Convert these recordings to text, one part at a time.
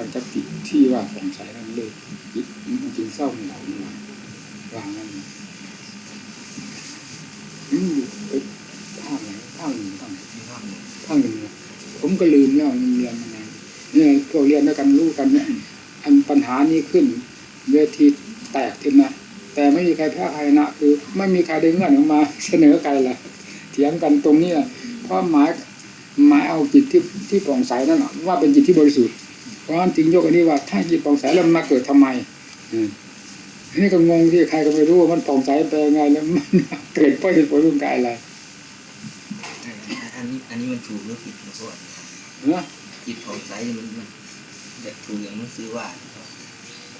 กันกับจิตที่ว่าสงสัยนั่นเลยจิตมันจึงเศร้าเหงาหน่อยวางนั่นอืมเอ้ยภาคไหนภาคหนึ่งภาคไหนมีภาพหนึ่งภาหนึ่งผมก็ลืมแล้วมันเรียนมานานเนี่ยพวกเรียนด้วยกันรู้กันเนี่ยอันปัญหานี้ขึ้น เวทีแตกขึ้นนะแต่ไม่มีใครแพ้ใครนะคือ ไม่มีใครได้เงื่อนออกมา เสนอใครละเถียงกันตรงนี้ละเพราะหมายหมายเอาจิตที่ที่ผ่องใสนั่นน่ะว่าเป็นจิตที่บริสุทธิ์ เพราะฉะนั้นจึงยกอันนี้ว่า ถ้าจิตผ่องใสแล้วมันมาเกิดทำไมอืมอันนี้ก็งงที่ใครก็ไม่รู้ว่ามันผ่องใสไปยังไงแล้วมันเกิดเพราะเหตุผลร่วมกายอะไรอันนี้อันนี้มันถูกหรือผิดนะพ่อนะจิตของใสนี่มันมันจะถูกอย่างมันซื้อว่า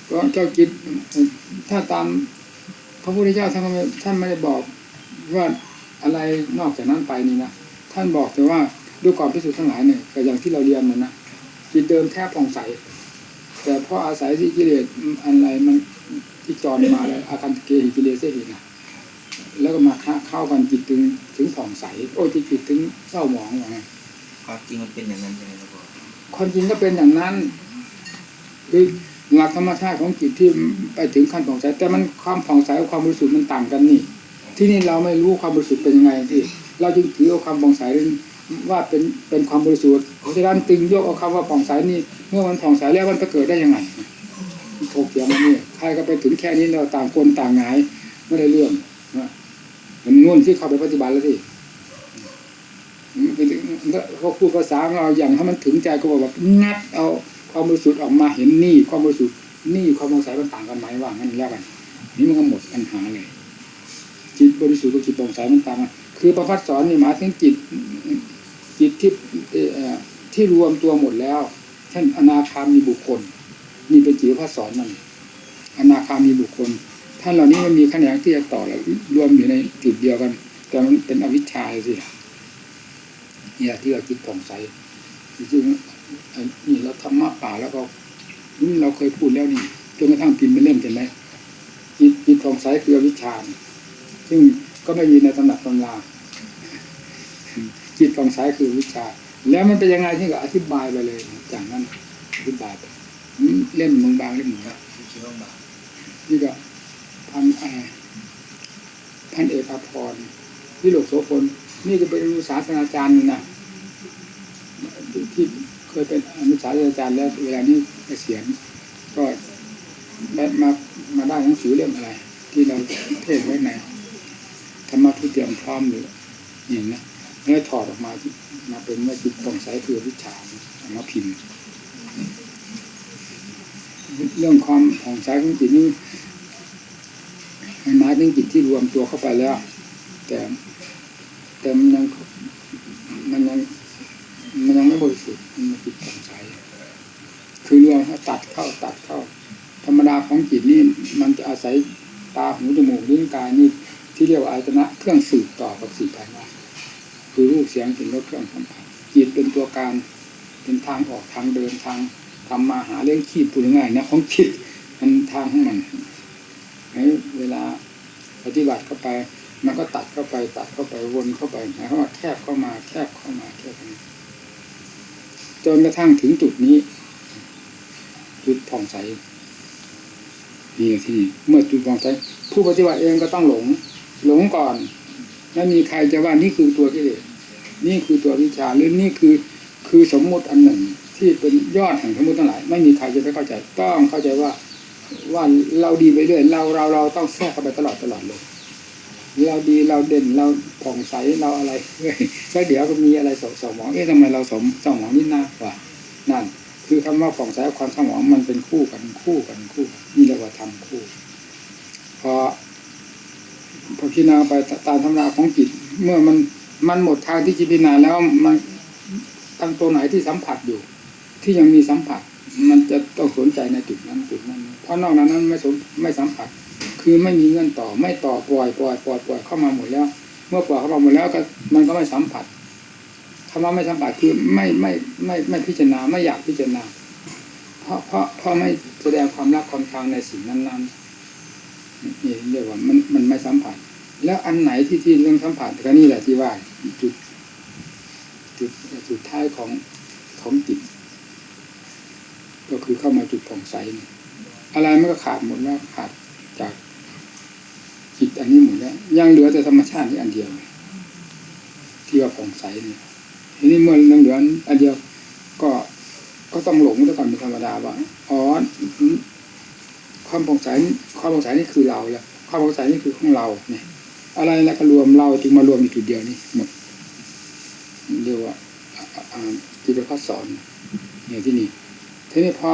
ก็เจ้าจิตถ้าตามพระพุทธเจ้าท่านก็ไม่ท่านไม่ได้บอกว่าอะไรนอกจากนั้นไปนี่นะท่านบอกแต่ว่าด้วยความพิสูจน์ทั้งหลายเนี่ยก็อย่างที่เราเรียนมันนะ จิตเดิมแค่ผ่องใส แต่เพราะอาศัยที่กิเลสอะไรมันที่จรมาแล้วอาการเกหิกิเลสเสียเห็นนะแล้วก็มาค้าเข้ากันจิตถึงถึงผ่องใส โอ้ยจิตถึงเศร้าหมองว่าไงความจริงมันเป็นอย่างนั้นใช่ไหมครับพ่อความจริงก็เป็นอย่างนั้นคือหลักธรรมชาติของจิตที่ไปถึงขั้นผ่องใส แต่มันความผ่องใสกับความบริสุทธิ์มันต่างกันนี่ ที่นี่เราไม่รู้ความบริสุทธิ์เป็นยังไงที่ เราจึงถือเอาความผ่องใส ว่าเป็นเป็นความบริสุทธิ์เพราะฉะนั้นตึงยกเอาคำว่าผ่องใสนี่เมื่อมันผ่องใสแล้วมันจะเกิดได้ยังไงถกเถียงกันนี่ใครก็ไปถึงแค่นี้เราต่างคนต่างหงายไม่ได้เรื่องนะมันนุ่นที่เข้าไปปฏิบัติแล้วที่เขาพูดภาษาเราอย่างถ้ามันถึงใจก็บอกว่างัดเอาความบริสุทธิ์ออกมาเห็นนี่ความบริสุทธิ์นี่ความสงสัยมันต่างกันไหมว่างั้นแล้วกันนี่มันก็หมดปัญหาเลยจิตบริสุทธิ์กับจิตสงสัยมันต่างกันคือประพัดสอนนี่หมายถึงจิต จิตที่ที่รวมตัวหมดแล้วเช่นอนาคามีบุคคลนี่เป็นจิตประพัดสอนนั่นอนาคามีบุคคลท่านเหล่านี้มันมีแขนงที่จะต่อแล้วรวมอยู่ในจุดเดียวกัน แต่มันเป็นอวิชชาสิเนี่ยที่เราจิตผ่องใสจริงๆนี่เราธรรมะป่าแล้วก็นี่เราเคยพูดแล้วนี่จนกระทั่งพิมพ์เป็นเล่มเห็นไหมจิตจิตผ่องใสคืออวิชชาซึ่งก็ไม่มีในตำหนักตำรา จิตผ่องใสคือวิชา แล้วมันเป็นยังไงที่ก็อธิบายไปเลย จากนั้นอธิบายไปเล่มบางบางๆเล่มหนึ่งครับนี่ก็พันอพันเอกอภรณ์วิโรจน์โสพลนี่ก็เป็นศาสตราจารย์นะที่เคยเป็นอนุศาสตราจารย์แล้วเวลานี้เกษียณก็ได้มามาได้หนังสือเล่มอะไร ที่เราเทศน์ไว้ในธรรมะที่เตรียมพร้อมหรืออย่างนะแล้ถอดออกมามาเป็นว่าจิตตรงใสคือวิชาเอามาพิมพ์เรื่องความผ่องใสของจิตนี่มันหมายถึงจิตที่รวมตัวเข้าไปแล้ว แต่แต่มันยังมันยังมันยังไม่บริสุทธิ์มันจิตผ่องใสคือรวมเขาตัดเข้าตัดเข้า ธรรมดาของจิตนี่มันจะอาศัยตาหูจมูกลิ้นกายนี่ที่เรียกว่าอายตนะเครื่องสืบต่อกับสี่ภายนอก คือรูปเสียงกลิ่นรสเครื่องสัมผัสจิตเป็นตัวการเป็นทางออกทางเดินทางทำมาหาเลี้ยงชีพพูดง่ายนะของคิดมันทางของมันให้เวลาปฏิบัติเข้าไป มันก็ตัดเข้าไป ตัดเข้าไปวนเข้าไปหมายความว่าแคบเข้ามาแคบเข้ามาแคบเข้ามาจนกระทั่งถึงจุดนี้ จุดผ่องใสนี่ที่นี่เมื่อจุดผ่องใสผู้ปฏิบัติเองก็ต้องหลง หลงก่อน ไม่มีใครจะว่านี่คือตัวกิเลสนี่คือตัววิชาหรือนี่คือคือสมมุติอันหนึ่งที่เป็นยอดแห่งสมมติทั้งหลายไม่มีใครจะไม่เข้าใจต้องเข้าใจว่าว่าเราดีไปเรื่อยเราเราเราต้องแทรกเข้าไปตลอดตลอดเลยเราดีเราเด่นเราผ่องใสเราอะไรเฮ้ยแล้วเดี๋ยวก็มีอะไรสสมองเอ๊ะทำไมเราสมสมองนี่น่ากว่านั่น คือคำว่าผ่องใสกับความสมองมันเป็นคู่กันคู่กันคู่นนี่เรียกว่าทำคู่พอ พิจารณาไปตามธรรมราของจิต เมื่อมันมันหมดทางที่จะพิจารณาแล้วมันตั้งตัวไหนที่สัมผัสอยู่ ที่ยังมีสัมผัส มันจะต้องสนใจในจุดนั้นจุดนั้น เพราะนอกนั้นไม่สนไม่สัมผัส คือไม่มีเงื่อนต่อไม่ต่อปล่อยปล่อยปล่อยปล่อยเข้ามาหมดแล้ว เมื่อปล่อยเข้ามาหมดแล้วก็มันก็ไม่สัมผัสคำว่าไม่สัมผัสคือไม่ไม่ไม่ไม่พิจารณาไม่อยากพิจารณา เพราะเพราะเพราะไม่แสดงความรักความชังในสิ่งนั้นๆนี่เรียกว่ามันมันไม่สัมผัส แล้วอันไหนที่ที่เรื่องสัมผัสก็นี่แหละที่ว่าจุดจุดจุดท้ายของของจิตก็คือเข้ามาจุดผ่องใสอะไรมันก็ขาดหมดแล้วขาดจากจิตอันนี้หมดแล้วยังเหลือแต่ธรรมชาตินี่อันเดียว ที่ว่าผ่องใสนี่ทีนี้เมื่อยังเหลืออันเดียว ก็ก็ต้องหลงด้วยกันเป็นธรรมดาว่าอ๋อความผ่องใสความผ่องใสนี่คือเราแล้วความผ่องใสนี่คือของเราเนี่ย อะไรแล้วก็รวมเราจึงมารวมอยู่จุดเดียวนี่หมดเรียกว่าอ่าอ่จิตพัฒสอนเนี่ยที่นี่ทีนี้พอ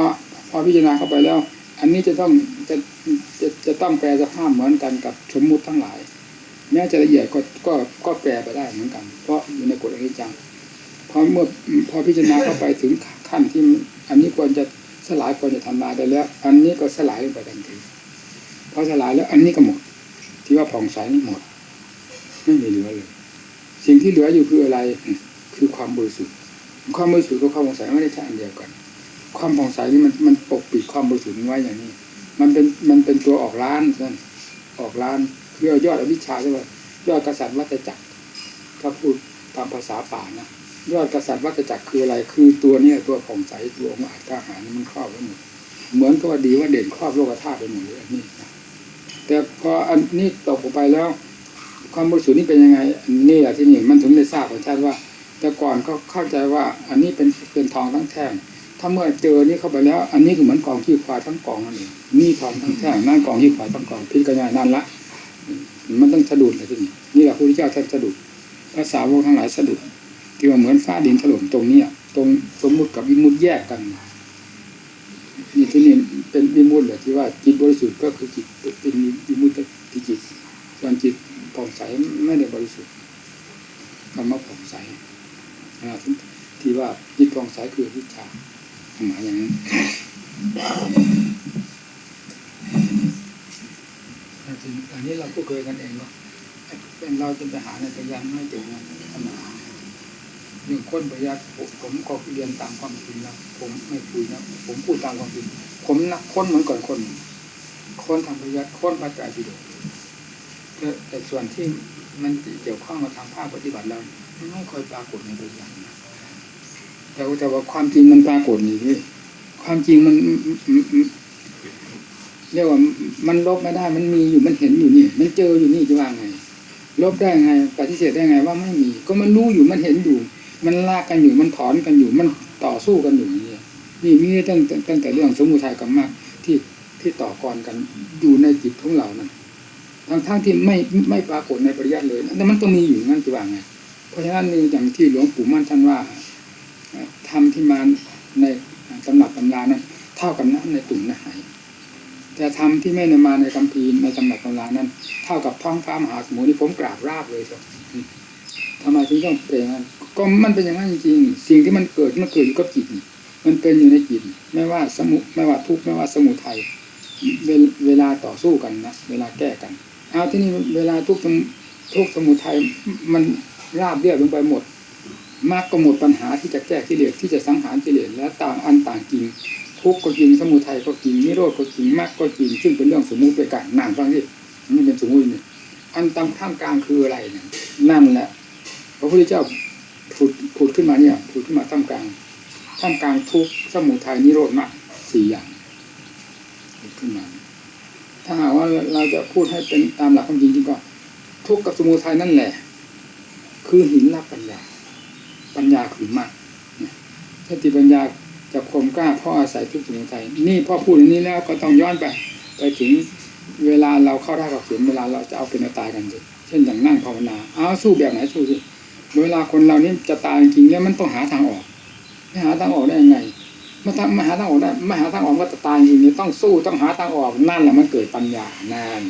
พอพิจารณาเข้าไปแล้ว อันนี้จะต้องจะจะจะต้องแปลสภาพเหมือนกันกับสมมุติทั้งหลายแม้จะละเอียดก็ก็ก็แปลไปได้เหมือนกัน เพราะอยู่ในกฎอนิจจังพอเมื่อพอพิจารณาเข้าไปถึงขั้นที่ อันนี้ควรจะสลายควรจะทำลายได้แล้ว อันนี้ก็สลายลงไปทันทีพอสลายแล้วอันนี้ก็หมด ที่ว่าผ่องใสนี่หมด ไม่มีเหลือเลย สิ่งที่เหลืออยู่คืออะไร คือความบริสุทธิ์ความบริสุทธิ์กับความผ่องใสไม่ได้ใช่อันเดียวกัน ความผ่องใสนี่มันมันปกปิดความบริสุทธิ์ไว้อย่างนี้ มันเป็นมันเป็นตัวออกล้านนั่นออกล้านคือยอดอวิชชาใช่ไหมยอดกษัตริย์วัฏจักรถ้าพูดตามภาษาป่านะยอดกษัตริย์วัฏจักรคืออะไร คือตัวเนี้ตัวผ่องใสตัวองค์อาจกล้าหาญนี่มันครอบไว้หมดเหมือนกับดีว่าเด่นครอบโลกธาตุไปหมดเลยอันนี้นะ แต่พออันนี้ตกออกไปแล้ว ความบริสุทธิ์นี่เป็นยังไงอันนี่แหละที่นี่มันถึงได้ทราบของชาติว่า แต่ก่อนก็เข้าใจว่าอันนี้เป็นเป็นทองทั้งแท่งถ้าเมื่อเจอนี่เข้าไปแล้ว อันนี้ก็เหมือนกองขี้ควายทั้งกองนั่นเองนี่ทองทั้งแท่งนั่นกองขี้ควายทั้งกองพิจารณานั่นละ มันต้องสะดุดเลยที่นี่นี่แหละพระพุทธเจ้าท่านสะดุดภาษาวกทั้งหลายสะดุดที่ว่าเหมือนฟ้าดินถล่มตรงเนี้ยตรงสมมุติกับวิมุติแยกกันนี่ที่นี่ เป็นวิมุตติเลยที่ว่าจิตบริสุทธิ์ก็คือจิตเป็นวิมุตติที่จิตส่วนจิตผ่องใสไม่ได้บริสุทธิ์คำว่าผ่องใสอ่าที่ที่ว่าจิตผ่องใสคือวิชาหมายอย่างนั้นอันนี้เราก็เคยกันเองเนาะเป็นเราจะไปหาในพยานไม่เจอนะขนา นึ่งคนประหยัดผมผมก็เรียนตามความจริงนะผมไม่คุยนะผมพูดตามความจริงผมนักค้นเหมือนก่อนคนค้นทางประหยัดค้นพระไตรปิฎกแต่แต่ส่วนที่มันเกี่ยวข้องกับทางภาคปฏิบัติเราไม่ค่อยปรากฏในตัวอย่างนะแต่ว่าแต่ว่าความจริงมันปรากฏนี่พี่ความจริงมันเรียกว่ามันลบไม่ได้ มันมีอยู่มันเห็นอยู่นี่ มันเจออยู่นี่จะว่าไง ลบได้ไงปฏิเสธได้ไงว่าไม่มี ก็มันรู้อยู่มันเห็นอยู่ มันลากกันอยู่มันถอนกันอยู่มันต่อสู้กันอยู่นี่นี่มีตั้งตั้งแต่เรื่องสมุทัยกับมรรคที่ที่ต่อกรกันอยู่ในจิตของเรานั่นทั้งทั้งที่ไม่ไม่ปรากฏในปริยัติเลยแต่มันต้องมีอยู่นั่นจะว่าไงเพราะฉะนั้นนี่อย่างที่หลวงปู่มั่นท่านว่าทำที่มาในตำหนักตำรานั้นเท่ากับน้ำในตุ่มในหายแต่ทำที่ไม่ได้มาในคัมภีในตำหนักตำรานั้น เท่ากับท้องฟ้ามหาสมุทรนี่ผมกราบราบเลยครับทำไมถึงต้องเป็นอย่งนั้น ก็มันเป็นอย่างนั้นจริงๆสิ่งที่มันเกิดมันเกิดอยู่กับจิต มันเป็นอยู่ในจิต ไม่ว่าสมุไม่ว่าทุกข์ไม่ว่าสมุทัยเวลาต่อสู้กันนะเวลาแก้กัน เอาที่นี่เวลาทุกทุกสมุทัยมันราบเรียบลงไปหมดมากก็หมดปัญหาที่จะแก้กิเลสที่จะสังหารกิเลสและต่างอันต่างจริงทุกข์ก็จริงสมุทัยก็จริงนิโรธก็จริงมรรคก็จริงซึ่งเป็นเรื่องสมมุติไปกันนั่นฟังที่นี่เป็นสมมุตินี่อันตามท่ามกลางคืออะไรเนี่ยนั่นแหละพระพุทธเจ้า ผุดผุดขึ้นมาเนี่ยผุดขึ้นมาท่ามกลางท่ามกลางทุกข์สมุทัยนิโรธมรรคสี่อย่างผุดขึ้นมา ถ้าหากว่าเราจะพูดให้เป็นตามหลักความจริงจริงก็ ทุกข์กับสมุทัยนั่นแหละ คือหินรับปัญญา ปัญญาคือมากสติปัญญาจะคมกล้าเพราะอาศัยทุกขสมุทัยนี่พอพูดอย่างนี้แล้วก็ต้องย้อนไป ไปถึงเวลาเราเข้าได้กับเขียนเวลาเราจะเอาเป็นเอาตายกันสิเช่นอย่างนั่งภาวนาเอาสู้แบบไหนสู้สิ เวลาคนเรานี่จะตายจริงแล้วมันต้องหาทางออก ไม่หาทางออกได้ยังไงมาทำมาหาทางออกได้ไม่หาทางออกก็จะตายจริงๆต้องสู้ต้องหาทางออกนั่นแหละมันเกิดปัญญานาน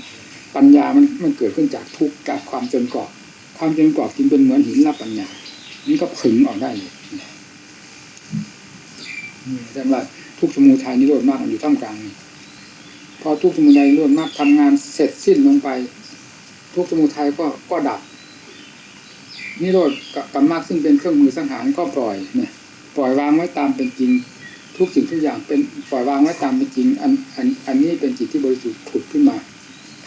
ปัญญามันมันเกิดขึ้นจากทุกข์กับความจนกรอบความจนกรอบจึงเป็นเหมือนหินรับปัญญานี่ก็ผึ่งออกได้เลยนี่แต่ว่าทุกสมุทัยนิโรธมากมันอยู่ท่ามกลางพอทุกสมุทัยนิโรธมากทำงานเสร็จสิ้นลงไป ทุกสมุทัยก็ก็ดับ นิโรธกับมากซึ่งเป็นเครื่องมือสังหารก็ปล่อยเนี่ยปล่อยวางไว้ตามเป็นจริง ทุกสิ่งทุกอย่างเป็นปล่อยวางไว้ตามเป็นจริงอันอันอันนี้เป็นจิตที่บริสุทธิ์ผุดขึ้นมา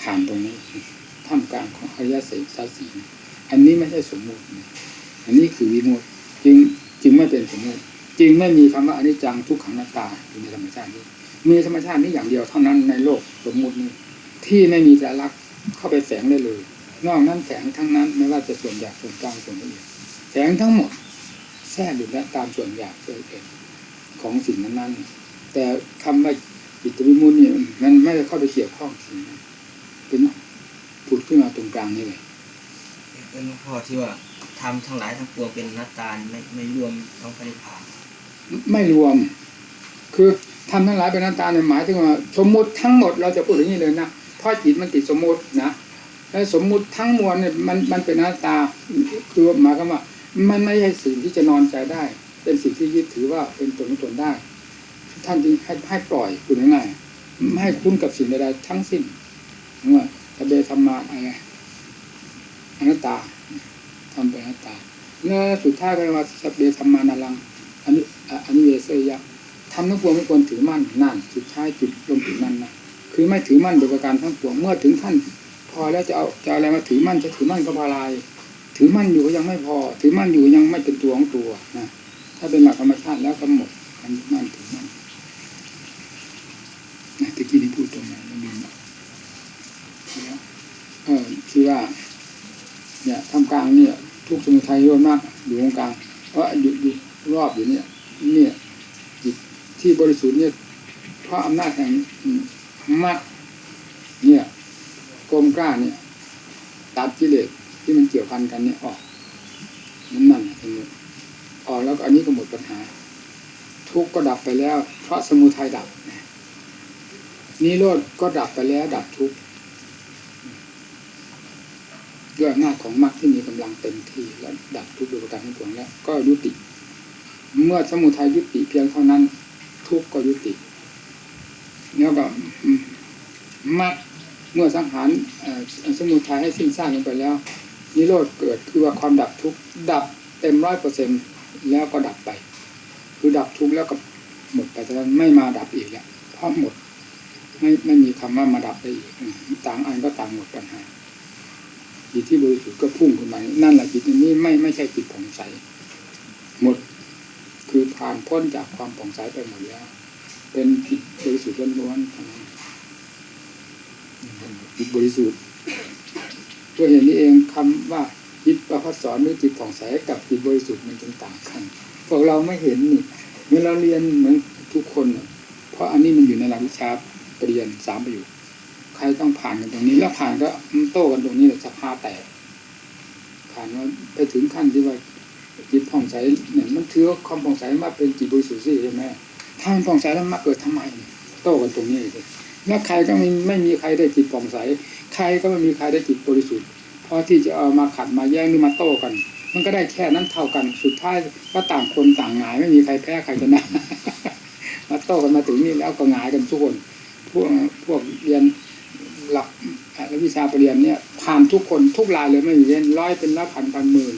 ผ่านตรงนี้ท่ามกลางของอริยสัจสัจสีอันนี้ไม่ใช่สมมุติอันนี้คือวิมุติจึงจึงไม่เป็นสมมุติจึงไม่มีคำว่าอนิจจังทุกขังนัตตาอยู่ในธรรมชาตินี้มีธรรมชาตินี้อย่างเดียวเท่านั้นในโลกสมมุตินี้ที่ไม่มีแต่ลักเข้าไปแฝงได้เลย นอกนั้นแฝงทั้งนั้นไม่ว่าจะส่วนหยาบส่วนกลางส่วนละเอียดแฝงทั้งหมดแทรกอยู่และตามส่วนหยาบส่วนละเอียดของสิ่งนั้นๆแต่คำว่าจิตวิมุตติเนี่ยมันไม่ได้เข้าไปเกี่ยวข้องสิ่งนั้นเป็นผุดขึ้นมาตรงกลางนี่เลยเป็นพ่อที่ว่าทำทั้งหลายทั้งปวงเป็นอนัตตาไม่ไม่รวมต้องปฏิภาณไม่รวม คือทำทั้งหลายเป็นหน้าตาในยหมายถึงว่า สมมุติทั้งหมดเราจะพูดอย่างนี้เลยนะเพราะจิตมันติดสมมุตินะ และสมมุติทั้งมวลเนี่ยมันมันเป็นหน้าตาคือหมายความว่า มันไม่ใช่สิ่งที่จะนอนใจได้ เป็นสิ่งที่ยึดถือว่าเป็นตนของตนได้ ท่านจึงให้ให้ปล่อยคุณง่ายๆไม่ให้คุ้นกับสิ่งใดๆทั้งสิ้นว่าตะเบธรรมาอะไรอนัตตาทำเป็นอนัตตาเนื้อสุดท้ายก็เรียกว่าสเบธรรมานารังอันนี้อันนี้เวเซยะทำทั้งปวงไม่ควรถือมั่นนั่นสุดท้ายจุดลงจุดนั้นนะคือไม่ถือมั่นโดยประการทั้งปวงเมื่อถึงขั้น พอแล้วจะเอาจะอะไรมาถือมั่นจะถือมั่นก็พาลายถือมั่นอยู่ก็ยังไม่พอ ถือมั่นอยู่ยังไม่เป็นตัวของตัวนะถ้าเป็นหลักธรรมชาติแล้วก็หมดมันมั่นถือมั่นนะตะกี้นี่พูดตรงไหนไม่ลืมละเออคือว่า เนี่ยทำกลางเนี่ย ทุกสมุทัยโยนมาก อยู่ตรงกลางเพราะอยู่อยู่รอบอยู่เนี่ย เนี่ยจิตที่บริสุทธิ์เนี่ยเพราะอำนาจแห่งมรรค กลมกล้าเนี่ย ตัดกิเลสที่มันเกี่ยวพันกันเนี่ยออกนั่นนั่นเป็นหมดออกแล้วอันนี้ก็หมดปัญหา ทุกก็ดับไปแล้ว เพราะสมุทัยดับนิโรธก็ดับไปแล้ว ดับทุกด้วยอำนาจของมรรคที่มีกำลังเต็มที่แล้วดับทุกโดยประการทั้งปวงแล้ว ก็ยุติ เมื่อสมุทัยยุติเพียงเท่านั้น ทุกก็ยุติ แล้วก็มรรค เมื่อสังหารสมุทัยให้สิ้นซากลงไปแล้ว นิโรธเกิดคือว่าความดับทุกข์ดับเต็มร้อยเปอร์เซ็นแล้วก็ดับไป คือดับทุกข์แล้วก็หมดไปแต่นั้นไม่มาดับอีกแล้วเพราะหมดไม่ไม่มีคำว่ามาดับได้อีกต่างอันก็ต่างหมดปัญหาจิตที่บริสุทธิ์ก็พุ่งขึ้นมานั่นแหละจิตนี้ไม่ไม่ใช่จิตผ่องใสหมดคือผ่านพ้นจากความผ่องใสไปหมดแล้ว เป็นจิตบริสุทธิ์ล้วนๆ จิตบริสุทธิ์ตัวเห็นนี้เองคำว่าจิตประพัสสอนหรือจิตผ่องใสกับจิตบริสุทธิ์มันจึงต่างกันพวกเราไม่เห็นนี่เมื่อเราเรียนเหมือนทุกคน เพราะอันนี้มันอยู่ในหลักวิชาปริญญาสามประโยคใครต้องผ่านกันตรงนี้ แล้วผ่านก็โต้กันตรงนี้แหละสภาแตกผ่านว่าไปถึงขั้นที่ว่าจิตผ่องใสเนี่ยมันถือว่าความผ่องใสมาเป็นจิตบริสุทธิ์สิใช่ไหมถ้ามันผ่องใสแล้วมาเกิดทำไม โต้กันตรงนี้เลย แล้วใครก็ไม่ไม่มีใครได้จิตผ่องใส ใครก็ไม่มีใครได้จิตบริสุทธิ์เพราะที่จะเอามาขัดมาแย้งหรือมาโต้กัน มันก็ได้แค่นั้นเท่ากัน สุดท้ายก็ต่างคนต่างหงาย ไม่มีใครแพ้ใครชนะมาโต้กันมาถึงนี่แล้วก็หงายกันทุกคน พวกพวกเรียนหลักวิชาปริญญาเนี่ยผ่านทุกคนทุกรายเลยไม่มีเว้นร้อยเป็นละพันพันหมื่น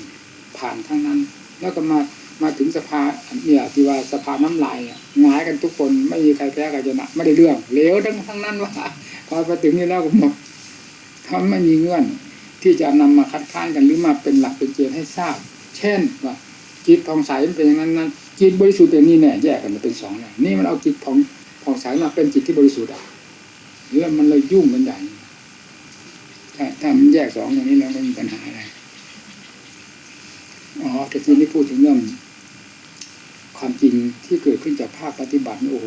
ผ่านทั้งนั้น แล้วก็มา มาถึงสภาเนี่ยที่ว่าสภาน้ำลายหงายกันทุกคนไม่มีใครแพ้ใครชนะไม่ได้เรื่องเหลวทั้งทั้งนั้นว่าพอไปถึงนี่แล้วก็หมดเขาไม่มีเงื่อนที่จะนำมาคัดค้านกันหรือมาเป็นหลักเป็นเกณฑ์ให้ทราบ เช่นว่าจิตผ่องใสมันเป็นอย่างนั้นนั้นจิตบริสุทธิ์อย่างนี้เนี่ยแยกกันมาเป็นสองอย่างนี่มันเอาจิตผ่องผ่องใสมาเป็นจิตที่บริสุทธิ์อะเรื่องมันเลยยุ่งกันใหญ่ถ้าถ้ามันแยกสองอย่างนี้แล้วไม่มีปัญหาอะไรอ๋อแต่ที่นี้พูดถึงเรื่อง ความจริงที่เกิดขึ้นจากภาคปฏิบัติโอ้โห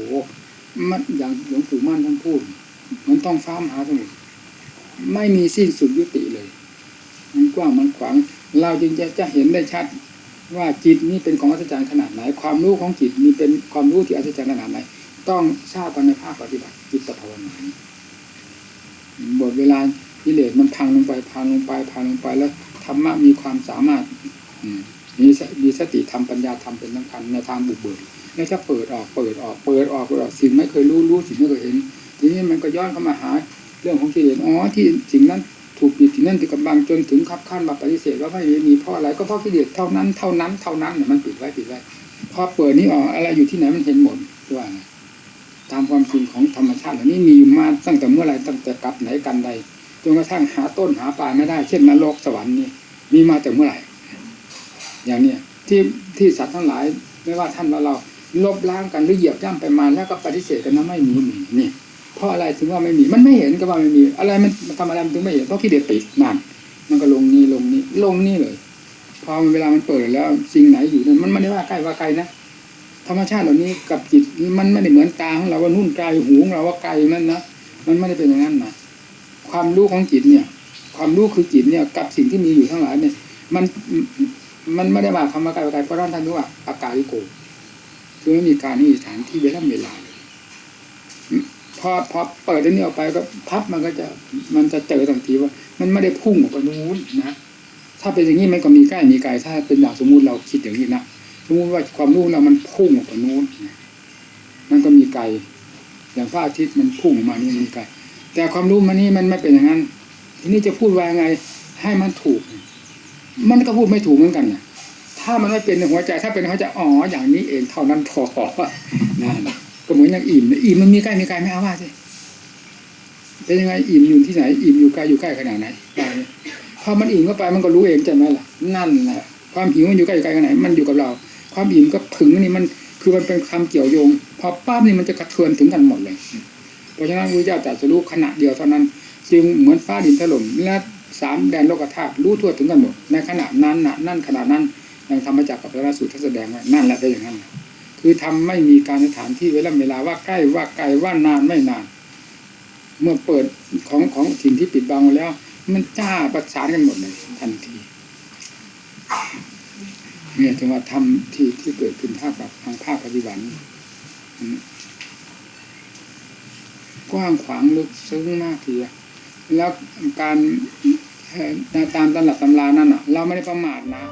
มันอย่างหลวงปู่มั่นท่านพูด มันต้องฟ้ามหาสมุทรไม่มีสิ้นสุดยุติเลย มันกว้างมันขวาง เราจึงจะจะเห็นได้ชัด ว่าจิตนี้เป็นของอัศจรรย์ขนาดไหน ความรู้ของจิตมีเป็นความรู้ที่อัศจรรย์ขนาดไหน ต้องทราบกันในภาคปฏิบัติจิตภาวนาบทเวลากิเลสมันพังลงไปพังลงไปพังลงไปแล้วธรรมะมีความสามารถ อื มีสมีสติธรรมปัญญาธรรมเป็นสำคัญในทางบุกเบิกแล้จะเปิดออกเปิดออกเปิดออกเปิดออกสิ่งไม่เคยรู้รู้สิ่งไม่เคยเห็น ทีนี้มันก็ย้อนเข้ามาหาเรื่องของกิเลสอ๋อที่สิ่งนั้นถูกปิดที่นั่นติดกำบังจนถึงขับขั้นมาปฏิเสธว่าไม่มีเพราะอะไรก็เพราะกิเลสเท่านั้นเท่านั้นเท่านั้นเนี่ยมันปิดไว้ปิดไว้พอเปิดนี้ออกอะไรอยู่ที่ไหนมันเห็นหมดว่าไงตามความจริงของธรรมชาติเหล่านี้มีมาตั้งแต่เมื่อไหรตั้งแต่กับไหนกันใดจนกระทั่งหาต้นหาปลายไม่ได้ เช่นนรกสวรรค์นี่มีมาแต่เมื่อไหร่ อย่างเนี้ยที่ที่สัตว์ทั้งหลาย ไม่ว่าท่านว่าเราลบล้างกันหรือเหยียบย่ำไปมาแล้วก็ปฏิเสธกันนะไม่มีมีนี่เพราะอะไรถึงว่าไม่มีมันไม่เห็นก็ว่าไม่มี อะไรมันทำอะไรมันถึงไม่เห็นเพราะกิเลสปิดนั่นมันก็ลงนี่ลงนี่ลงนี่เลยพอเวลามันเปิดแล้วสิ่งไหนอยู่นั้นมันไม่ได้ว่าใกล้ว่าไกลนะธรรมชาติเหล่านี้กับจิตมันไม่ได้เหมือนตาของเราว่านุ่นไกลหูของเราว่าไกลนั่นนะมันไม่ได้เป็นอย่างนั้นนะความรู้ของจิตเนี่ย ความรู้คือจิตเนี่ยกับสิ่งที่มีอยู่ทั้งหลายเนี่ย มัน มันไม่ได้มาคำว่าไกลว่าไกลเพราะท่านท่านรู้ว่าอากาลิโกคือไม่มีการนี่สถานที่เวลาเวลาเลยพอพอเปิดอันนี้ออกไปก็พับมันก็จะมันจะเจอทันทีว่า มันไม่ได้พุ่งออกไปนู้นนะถ้าเป็นอย่างนี้มันก็มีใกล้มีไกลถ้าเป็นอย่างสมมุติเราคิดอย่างนี้นะสมมติว่าความรู้เรามันพุ่งออกไปนู้นนะมันก็มีไกลอย่างพระอาทิตย์มันพุ่งออกมานี่มีไกลแต่ความรู้มันนี่มันไม่เป็นอย่างนั้น ทีนี้จะพูดว่าไง ให้มันถูก มันก็พูดไม่ถูกเหมือนกันนะถ้ามันไม่เป็นในหัวใจ ถ้าเป็นในหัวใจอ๋ออย่างนี้เองเท่านั้นพอนั่นก็เหมือนอย่างอิ่มอิ่มมันมีใกล้มีไกลไม่เอาว่าสิเป็นยังไงอิ่มอยู่ที่ไหนอิ่มอยู่ใกล้อยู่ใกล้ขนาดไหนไปพอมันอิ่มเข้าไปมันก็รู้เองใช่ไหมล่ะนั่นแหละความหิวมันอยู่ใกล้อยู่ไกลขนาดไหนมันอยู่กับเรา ความอิ่มก็ถึงนี่มันคือมันเป็นคำเกี่ยวโยง พอป้าบนี่มันจะกระเทือนถึงกันหมดเลย เพราะฉะนั้นพระเจ้าตรัสรู้ขณะเดียวเท่านั้น จึงเหมือนฟ้าดินถล่มและ สามแดนโลกธาตุรู้ทั่วถึงกันหมดในขณะนั้นน่ะนั่นขณะนั้นยังธรรมจักรกับพระสูตรท่านแสดงไว้นั่นแหละเป็นอย่างนั้นคือทำไม่มีการสถานที่เวลาเวลาว่าใกล้ว่าไกลว่านานไม่นาน เมื่อเปิดของของสิ่งที่ปิดบังแล้ว มันจ้าประสานกันหมดเลยทันทีเนี่ยถึงว่าทำที่ที่เกิดขึ้นภาคแบบทางภาคปฏิบัติกว้างขวางลึกซึ้งมากทีเดียวแล้วการ ตามตำรับตำรานั่นอะ เราไม่ได้ประมาทนะ